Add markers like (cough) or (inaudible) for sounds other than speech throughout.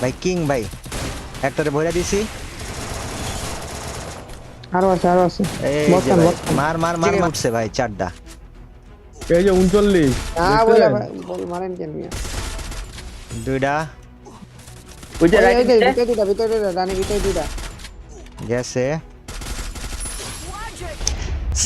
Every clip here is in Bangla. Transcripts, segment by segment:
ভাই কিং ভাই একটারে ভরে দিছি। আরও আছে আরও আছে। এই যে ভাই, মার মার মার উঠছে ভাই চারটা। এই যে উনচল্লিশ না বলে বল মারেন কেন মিয়া দুইটা। ওই যে ওই, ওই যে দিকে। ভিতরে দুটা রানী ভিতরে দুটা গেছে।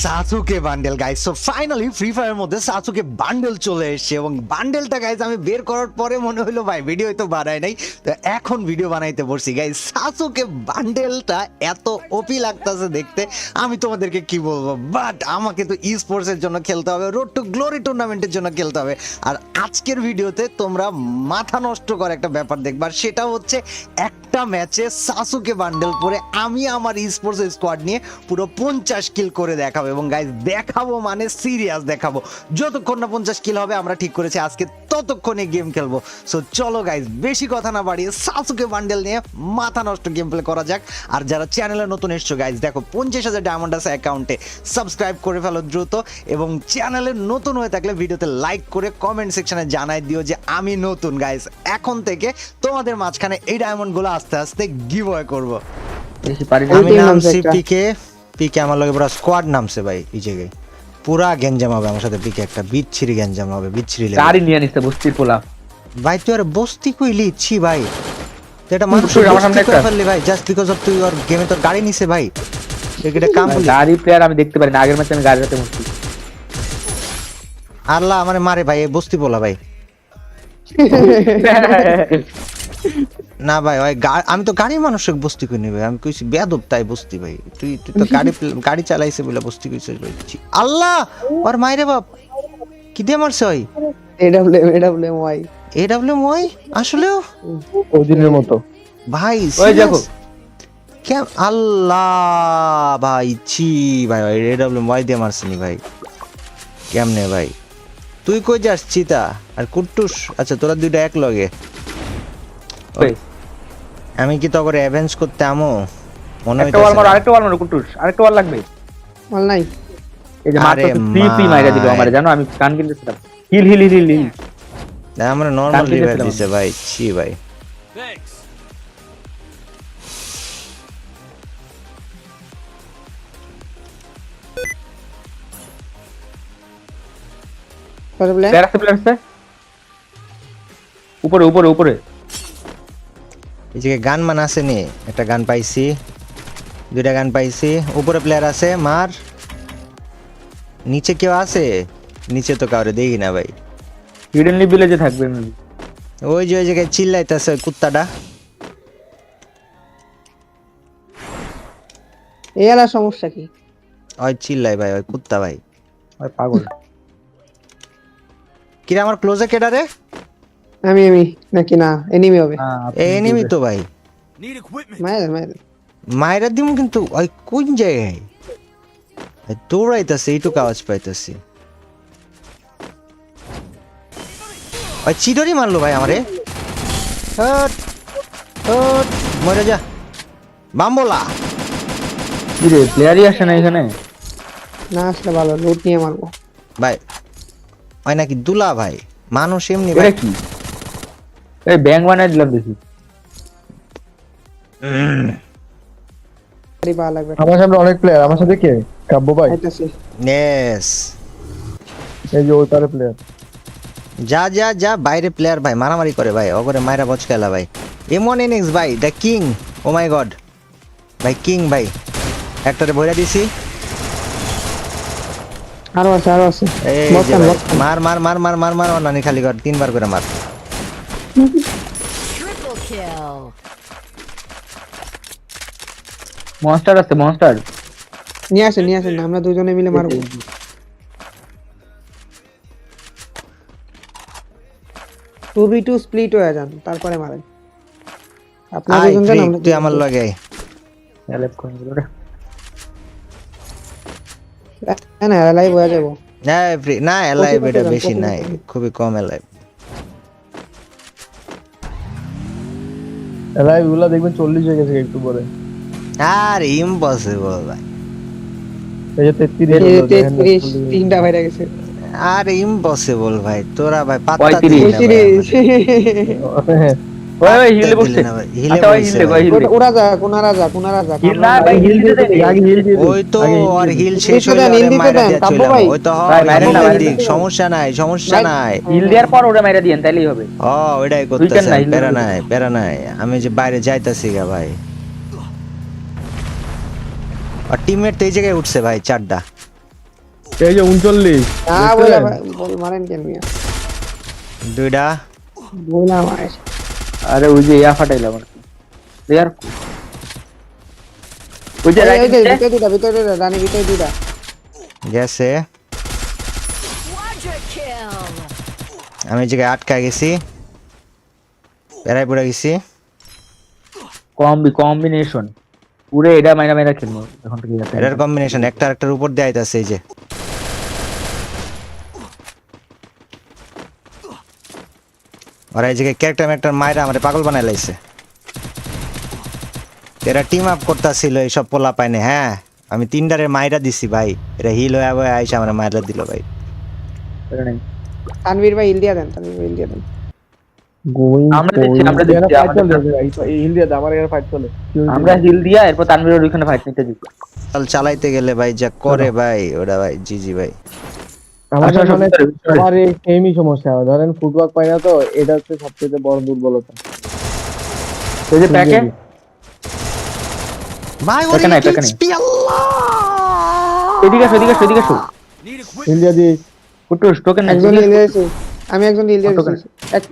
Sasuke bundle guys so finally free ফায়ারের মধ্যে সাসুকে বান্ডেল চলে এসেছে এবং বান্ডেলটা গাইস আমি বের করার পরে মনে হলো, ভাই ভিডিও তো বানাই নাই। তো এখন ভিডিও বানাইতে বসছি গাইস সাসুকে বান্ডেলটা এত ওপি লাগতাছে দেখতে। আমি তোমাদেরকে কি বলব? বাট আমাকে তো ই স্পোর্টসের জন্য খেলতে হবে রোড টু গ্লোরি টুর্নামেন্টের জন্য খেলতে হবে। আর আজকের ভিডিওতে তোমরা মাথা নষ্ট করা একটা ব্যাপার দেখবা। সেটা হচ্ছে একটা ম্যাচে সাসুকে বান্ডেল পরে আমি আমার ই স্পোর্টস স্কোয়াড নিয়ে পুরো পঞ্চাশ কিল করে দেখাবো। এবং গাইজ দেখাবো মানে সিরিয়াস দেখাবো। যতক্ষণ না পঞ্চাশ কিল হবে আমরা ঠিক করেছি আজকে ততক্ষণে গেম খেলব। সো চলো গাইজ বেশি কথা না বাড়িয়ে সাসুকে বান্ডেল নিয়ে মাথা নষ্ট গেম প্লে করা যাক। আর যারা চ্যানেলে নতুন এসছো গাইজ দেখো পঞ্চাশ হাজার ডায়মন্ড আছে অ্যাকাউন্টে সাবস্ক্রাইব করে ফেলো দ্রুত। এবং চ্যানেলে নতুন হয়ে থাকলে ভিডিওতে লাইক করে কমেন্ট সেকশনে জানাই দিও যে আমি নতুন। গাইজ এখন থেকে তোমাদের মাঝখানে এই ডায়মন্ডগুলো আস্তে আস্তে গিভ অ্যাওয়ে করব। বেশি পারি না। ওই আমি নামছে একটা। পিকে আমার লগে পুরো স্কোয়াড নামছে ভাই এই জায়গায়। পুরা গেঞ্জাম হবে আমার সাথে পিকে একটা বিচ্ছিরি গেঞ্জাম হবে বিচ্ছিরি লেগে। গাড়ি নিয়ে নিচ্ছে বস্তির পোলা। ভাই তুই আর বস্তি কইলি? ছি ভাই। তুই একটা মানুষ আমার সামনে বস্তি একটা। ফেললি ভাই জাস্ট বিকজ অফ তুই ওর গেমে তোর গাড়ি নিছে ভাই। এটা কাম গাড়ি প্লেয়ার আমি দেখতে পারি না আগের ম্যাচে আমি গাড়ি রাতে মরছি আল্লাহ আমারে মারে ভাই এই বস্তি পোলা ভাই। (laughs) না ভাই ওই গা- আমি তো গাড়ি মানুষের বস্তি কই নিবে আমি কইছি বেয়াদব তাই বস্তি ভাই। তুই তুই তো গাড়ি (laughs) গাড়ি চালাইছে বলে বস্তি কইছিস ভাই। আল্লাহ ওর মাইরে বাপ কি দিয়ে মারছে ওই? এডব্লিউ এডব্লিউ ওয়াই এডব্লিউ মই আসলেও? ওদিনের মতো। ভাই ওই দেখো। কেম আল্লাহ ভাই ছি ভাই ভাই এডব্লিউ মই দিয়ে মারছিনি ভাই। কেমনে ভাই? তুই কই যাস চিতা আর কুট্টুস আচ্ছা তোরা দুইটা এক লগে ওই, আমি কি তখন অ্যাভেঞ্জ করতে আমো? মনে একটা ওয়াল আরেকটা ওয়াল মারো কুটুস আরেকটা ওয়াল লাগবে। মাল নাই। এই যে আরে মাত্র ফ্রি ফ্রি মাইরা দিল আমারে জানো? আমি গান কিনতেছিলাম। Heal heal heal heal heal না আমরা নরমাল কালকে দিছে ভাই। ছি ভাই। তারপরে প্লেয়ার আছে প্লেয়ার আছে। উপরে উপরে উপরে। এই যে গান মান আছে নি একটা গান পাইছি দুইটা গান পাইছি উপরে প্লেয়ার আছে মার নিচে কেউ আছে? নিচে তো কাউরে দেখি না ভাই। হিডেনলি ভিলেজে থাকবে। ওই যে ওই জায়গায় চিল্লাইতেছে ওই কুত্তাটা। এই আলার সমস্যা কি? ওই চিল্লাই ভাই ওই কুত্তা ভাই। ওই পাগল। কিরে আমার ক্লোজে কেডা রে? আমি আমি নাকি না? এনিমি হবে। হ্যাঁ, এনিমি তো ভাই। মায়ের মায়ের। মায়েরা দিম কিন্তু ওই কোন জায়গায়? দৌড়াইতেছে এইটুকু আওয়াজ পাইতেছি। ওই চিডরি মারলো ভাই আমারে। হট, হট, মরে যা। বাম্বলা। কি রে প্লেয়ারই আসে না এখানে? না আসলে ভালো লুট নিয়ে মারবো। ভাই ওই নাকি দুলা ভাই। মানুষ এমনি ভাই। কি? এই ব্যাংক বানাই দিলাম দেখি। গাড়ি পাওয়া লাগবে। আমার সামনে অনেক প্লেয়ার আমার সাথে কে? কাব্য ভাই? নেস। এই যে ওই তারে প্লেয়ার যা যা যা বাইরে প্লেয়ার ভাই মারামারি করে ভাই ওগরে মায়েরা বচকেলা ভাই। এমন ইনিংস ভাই the king oh my god. ভাই কিং ভাই একটারে ভরে দিছি। আরও আছে আরও আছে। মার মার মার মার মার মার মার নানি খালি কর তিনবার করে মার। Triple kill. মনস্টার আছে মনস্টার নিয়ে আসেন নিয়ে আসেন আমরা দুজনে মিলে মারবো। টু বি টু স্প্লিট হয়ে যান তারপরে মারেন। আপনার দুজন আমরা তুই আমার লগে আয়। হেল্প করে দিল রে হ্যাঁ না লাইভ হয়ে যাব। না না এলাইভ কপি এটা বেশি নাই খুবই কম এলাইভ লাইভ গুলা দেখবেন চল্লিশ হয়ে গেছে একটু পরে। আর ইম্পসিবল ভাই। এই যে তেত্রিশ। তিনটা বাইরে গেছে। আর ইম্পসিবল ভাই তোরা ভাই পাত্তা পঁয়ত্রিশ। (laughs) দিবি না ভাই পঁয়ত্রিশ আমাদের। ওই ওই হিলে বসছে না ভাই, হিলে আচ্ছা ওই হিলে ওই হিলে। ওরা যাক ওনারা যাক ওনারা যাক না ভাই হিল দিতে আগে হিল দিয়ে ওই তো আর হিল শেষ দিতে হইলে দেন, হিল ওরে দিতে মাইরা দিয়া কাব্য ভাই। ওই তো ভাই, মাইরেন না, হিলের মাইরেন দিক, না। সমস্যা নাই সমস্যা নাই। হিল দেওয়ার পর মাইরা দিয়েন তাইলেই হবে। ও ওইটাই দুইটার করতেছে প্যারা নাই প্যারা নাই। আমি যে বাইরে যাইতাছি গা ভাই। আর টিমমেট তো এই জায়গায় উঠছে ভাই চারটা। এই যে উনচল্লিশ না বলে বল মারেন কেন মিয়া? দুইটা। বললাম আর আরে ওই যে ইয়া ফাটাইলাম আর কি দেয়ার ওই যে রাইট যে ভিতরে দুটা ভিতরে দুটা রানী ভিতরে দুটা গেছে। আমি জায়গায় আটকা গেছি। পড়ে গেছি। Combi combination. পুরো এটা মাইরা মাইরা খেলব। এখন থেকে এটার কম্বিনেশন একটা একটার উপর দিয়ে আইতাছে এই যে। ওরা এই জায়গায় ক্যারেক্টার ম্যারেক্টার মায়েরা আমার পাগল বানাই লাইছে। এরা টিম আপ করতেছিল এইসব পোলা পাইনে হ্যাঁ আমি তিনটারে মাইরা দিছি ভাই। এরা হিল হয়ে বয়ে আইসা আমার মাইরা দিল ভাই। তানভীর ভাই হিল দিয়া দেন তানভীর ভাই হিল দিয়া দেন। আমরা দিচ্ছি, আমরা দিচ্ছি, হিল দিয়ে আমার এখানে ফাইট চলে। আমরা হিল দিয়া এরপর তানভীরের ওইখানে ফাইট নিতে দিচ্ছি। চাল চালাইতে গেলে ভাই যা করে ভাই ওটা ভাই জি জি ভাই। আমাদের আচ্ছা, মানে সত্যি, সত্যি। আমার এই সেমই সমস্যা। ধরেন ফুটওয়ার্ক পাই না তো এটা হচ্ছে সবচেয়ে বড় দুর্বলতা। এই যে প্যাকে ভাই ওরে টাকা নেই। এদিকে আসো এদিকে আসো এদিকে আসো। ইন্ডিয়া দি। কুটুস টোকেন একজন আমি একজন ইন্ডিয়া এক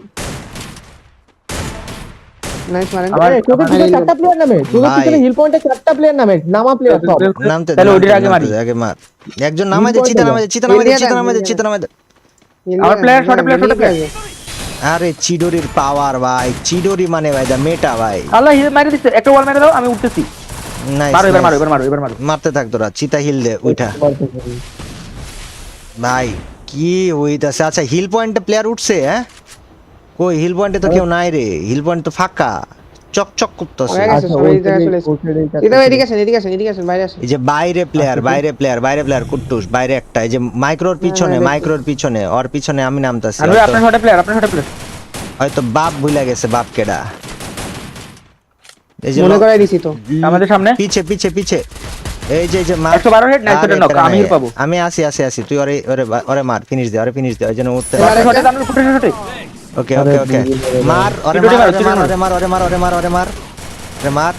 নাইস মারেন আবার- তোদের পিছনে চারটা প্লেয়ার নামে। তোদের পিছনে হিল পয়েন্টে চারটা প্লেয়ার নামে। নামা প্লেয়ার সব। নামতে তাহলে ওইটার আগে মারি। আগে মার। একজন দে চিতা। দে চিতা দে চিতা দে চিতা দে। আরে চিডোরির পাওয়ার ভাই। চিডোরি মানে ভাই দা মেটা ভাই। আল্লাহ হিল মারি দিচ্ছে একটা ওয়াল মেরে দাও আমি উঠতেছি। নাইস মারো এবার মারো এবার মারো এবার মারো। মারতে থাক তোরা চিতা হিল দে ওইটা (laughs) ভাই কি হইতাছে আচ্ছা হিল পয়েন্টে প্লেয়ার উঠছে হ্যাঁ? কই হিল পয়েন্টে তো কেউ নাই রে। হিল পয়েন্ট তো ফাঁকা। চকচক করতেছে। হয়ে সবাই এই জায়গায় চলে এসেছে। এটা এদিকে আসেন এদিকে আসেন এদিকে আসেন বাইরে আসেন। এই যে বাইরে প্লেয়ার বাইরে প্লেয়ার বাইরে প্লেয়ার কুট্টুস বাইরে একটা। এই যে মাইক্রোর পিছনে মাইক্রোর পিছনে ওর পিছনে আমি নামতাছি। আমি আপনার শটে প্লেয়ার আপনার শটে প্লেয়ার হয়তো বাপ ভুলে গেছে বাপ কেডা। এই যে মনে করাই দিছি তো। আমাদের সামনে? পিছে পিছে পিছে। এই যে এই যে মার 112 হেড না আরে নক আমি। পাবো। আমি আসি আসি আসি। তুই ওরে ওরে ওরে মার ফিনিশ দে ওরে ফিনিশ দে ওই জন্য উঠতে এবারে- শটে ফুটে শটে ওকে ওকে ওকে মার ওরে মার ওরে মার মারো। ওরে মার ওরে মার ওরে মার ওরে মার। ওরে মার।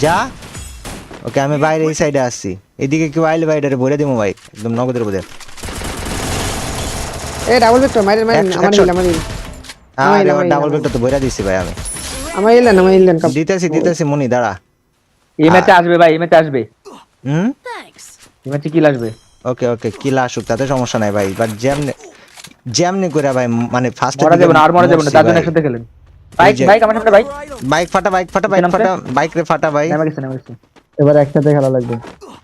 যা। ওকে আমি বাইরে এই সাইডে আসছি। এদিকে কেউ আইলে বাইরে ভরে দিমু ভাই। একদম নগদের বোধে। এ ডাবল ভেক্টর মারেন একশো- আমার। হিল আমার হিল আরে ডাবল তো ভরে দিছি ভাই আমি। আমার হিল দেন আমার হিল দেন কাপ দিতেছি দিতেছি মনি দাঁড়া। এই ম্যাচে আসবে ভাই এই ম্যাচে আসবে। হুম? Thanks. এই ম্যাচে কিল আসবে। ওকে ওকে কিলা আসুক তাতে সমস্যা নাই ভাই। বাট যেমনি যেমনি করে ভাই মানে ফার্স্ট মরা যাবে না আর মরা যাবে না তার জন্য একসাথে খেলেন। বাইক বাইক আমার সামনে বাইক। বাইক ফাটা বাইক ফাটা বাইক ফাটা বাইক রে ফাটা ভাই। নেমে গেছে নেমে গেছে এবার একসাথে খেলা লাগবে।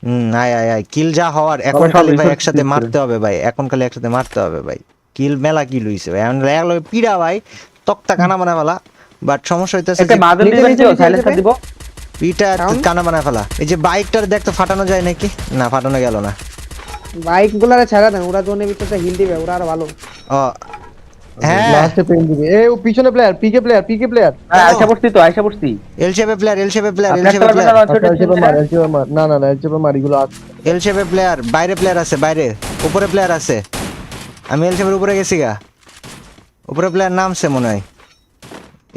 হুম আয় আয় আয়। কিল যা হওয়ার এখন খালি ভাই একসাথে মারতে হবে ভাই। এখন খালি একসাথে মারতে হবে ভাই। কিল মেলা কিল হইছে ভাই। এখন এক লগে পিড়া ভাই। তক্তা কানা বানা ফেলা। বাট সমস্যা হইতাছে একটা নিচে, দিবেন তো সাইলেন্সার দিব। পিটা কানা বানা ফেলা। এই যে বাইকটার দেখতো ফাটানো যায় নাকি? না ফাটানো গেল না। বাইক গুলারে ছাড়া দেন ওরা জোনের ভিতরে হিল দিবে ওরা আরও ভালো। হ্যাঁ। লাস্টে পেন দিবে। এই ও পিছনে player PK player PK player হ্যাঁ আয়সা বসছি তো আয়সা বসছি এল শেপে প্লেয়ার এল শেপে প্লেয়ার এল শেপে প্লেয়ার launch আচ্ছা pad এলচেপে এ মার মার। না না না এলচেপে মার এগুলো আছে। এল শেপে প্লেয়ার বাইরে প্লেয়ার আছে বাইরে। উপরে প্লেয়ার আছে। আমি এল শেপের উপরে গেছি গা। উপরে প্লেয়ার নামছে মনে হয়।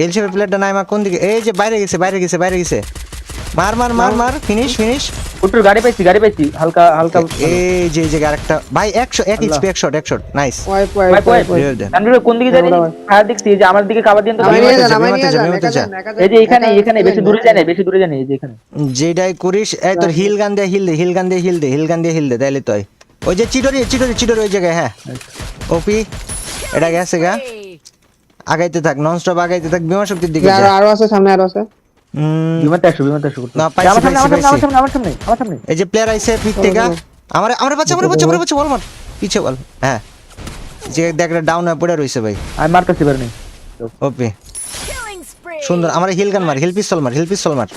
এল শেপের প্লেয়ারটা নাই আমার কোন দিকে? এই যে বাইরে গেছে বাইরে গেছে বাইরে গেছে। মার মার মার মার ফিনিশ ফিনিশ কুটুর গাড়ি পাইছি গাড়ি পাইছি হালকা হালকা এই যে যে আরেকটা। ভাই একশো এক ইঞ্চি এক শট এক শট নাইস ওয়াইপ ভাই ওয়াইপ কই ওয়াইপ কোন দিকে ফায়ার দেখছি যে আমার দিকে দিন তো একা যান, এই যে এখানে এখানে বেশি দূরে যায় না বেশি দূরে যায় না এই যে এখানে। যেটাই করিস এই তোর হিল গান দিয়ে হিল দে হিল গান দিয়ে হিল দে হিল গান দিয়ে হিল দে তাইলে তো হয়। ওই যে চিটরি চিটরি চিটরি ওই জায়গায় হ্যাঁ। ওপি এটা গেছে গা। আগাইতে থাক নন স্টপ আগাইতে থাক বিমা শক্তির দিকে আরও আরও আছে সামনে আরও আছে। হুম, বিমানতে আসো বিমানতে না, আমার সামনে আমার সামনে আমার সামনে আমার সামনে এই যে প্লেয়ার আইছে পিক থেকে আমার আমার বাচ্চা আমার বাচ্চা আমার বাচ্চা বল মার। পিছে বল হ্যাঁ। যে দেখ ডাউন হয়ে পড়ে রইছে ভাই। আমি মারতেছি পারি নাই। ওপি। সুন্দর আমার হিল গান মার হিল পিস্তল মার হিল পিস্তল মার।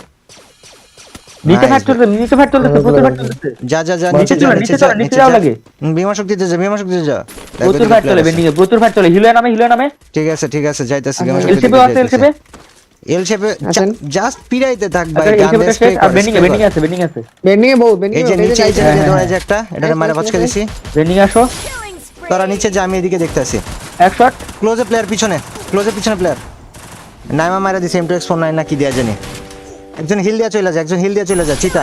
নিচে Nice, ফাইট নিচে ফাইট চলছে প্রচুর ফাইট চলছে যা যা যা নিচে নিচে যা নিচে নিচে যা নিচে নিচে যাও লাগে। বিমা শক্তিতে যা বিমা শক্তিতে যা। প্রচুর ওইদিকে চলে বেন্ডিং এ প্রচুর ফাইট চলে হিলো নামে হিলো নামে। ঠিক আছে ঠিক আছে যাইতাছি বিমা এলসিপি আছে এলসিপি? যাইতাছি। এল শেপে জাস্ট পিরাইতে থাক ভাই আচ্ছা দিয়ে কর, বেন্ডিং বেন্ডিং আছে বেন্ডিং আছে। বেন্ডিং এ বউ বেন্ডিং এই যে নিচে এই যে ধরে যে একটা এটা মারে পচকে দিছি। বেন্ডিং আসো। তোরা নিচে যা আমি এদিকে এক শট ক্লোজে প্লেয়ার পিছনে ক্লোজে পিছনে প্লেয়ার নাইমা মারা দিছে M two X four nine না কি দেওয়া জানি। একজন হিল দিয়া চলে যায় একজন হিল দিয়া চলে যায় চিতা।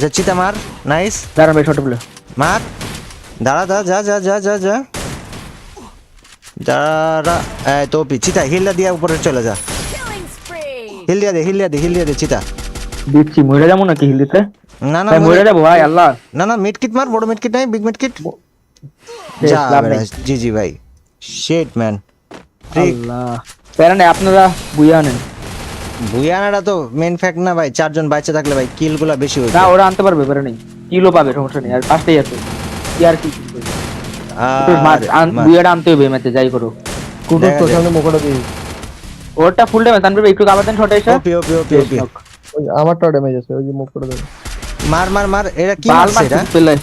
যে চিতা মার নাইস। দাঁড়ান ভাই শট মার। দাঁড়া দাঁড়া যা যা যা যা যা। দাঁড়া এই তো পি চিতা হিলটা দিয়া উপরে চলে যা। হিল দিয়া দে হিল দিয়া দে হিল দিয়া দে চিতা। দিচ্ছি মরে যাব নাকি হিল দিতে না না মরে যাব ভাই আল্লাহ। না না মার বড় নাই বিগ। জি জি ভাই। শিট ম্যান আল্লাহ। প্যারা নেই আপনারা ভুয়ানাটা তো মেন ফ্যাক্ট না ভাই। চারজন বাইচে থাকলে ভাই কিলগুলা বেশি হইছে না ওরা আনতে পারবে নেই। কিলো পাবে সমস্যা নেই। আর পাঁচটাই আছে। কি আর কি আনতে হবে ম্যাচে যাই করো। কুটুর তোর সামনে মুখটা দিই ওরটা ফুল ড্যামেজ তানবে একটু কাবার দেন শট এসে। ওপি ওপি ওপি ওপি। ওই আমারটাও ড্যামেজ আছে ওই যে মুখ করে দেবে মার মার মার এটা কি বাল মারছে এটা পেলে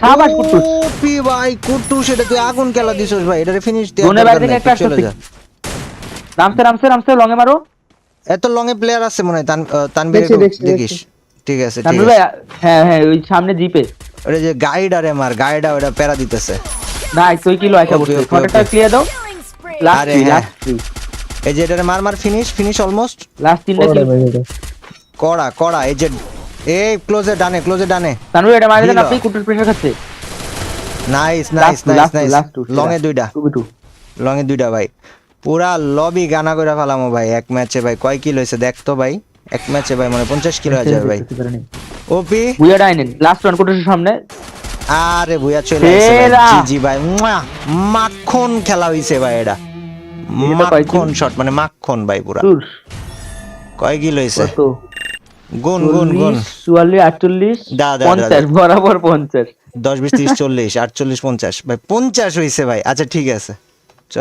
সাবাস কুটুস ওপি ভাই কুটুস এটা তুই আগুন খেলা দিছস ভাই এটা ফিনিশ দে জোনের বাইরে থেকে একটা চলে। যা। রামসে রামসে রামসে লঙে মারো। এত লং এ প্লেয়ার আছে মনে হয় তান আহ, তানবীর দেখছি, একটু দেখছি, দেখিস। ঠিক আছে ঠিক আছে। হ্যাঁ হ্যাঁ ওই সামনে জিপে ওটা যে গাইড আরে মার গাইড ওটা প্যারা দিতেছে। না তুই কিলো আইসা Okay, বসে okay. ক্লিয়ার দাও। লাস্ট আরে হ্যাঁ। লাস্ট এই যে এটারে মার মার ফিনিশ ফিনিশ অলমোস্ট লাস্ট তিনটা কিল কড়া কড়া এই যে এই ক্লোজে ডানে ক্লোজে ডানে। তানভীর এটা মারি দেন আপনি কুটুর প্রেসার খাচ্ছে। Nice nice nice nice long এ দুইটা। লং এ দুইটা ভাই। পুরা লবি গানা করে ফেলামো ভাই। এক ম্যাচে ভাই। কয় কিল হয়েছে দেখ তো ভাই। এক ম্যাচে ভাই মানে পঞ্চাশ কিলো হয়ে যাবে ভাই। ওপি বুয়াটা আইনেন লাস্ট ওয়ান কুটুসের সামনে। আরে ভুয়া চলে আসছে জি জি ভাই। মাখন খেলা হইছে ভাই এটা। মাখন শট মানে মাখন ভাই পুরা। কয় কিলো হইছে? গুণ গুন গুন গুন চল্লিশ দা, বরাবর পঞ্চাশ। দশ বিশ ত্রিশ চল্লিশ আটচল্লিশ পঞ্চাশ। ভাই পঞ্চাশ হইছে ভাই। আচ্ছা ঠিক আছে। চ।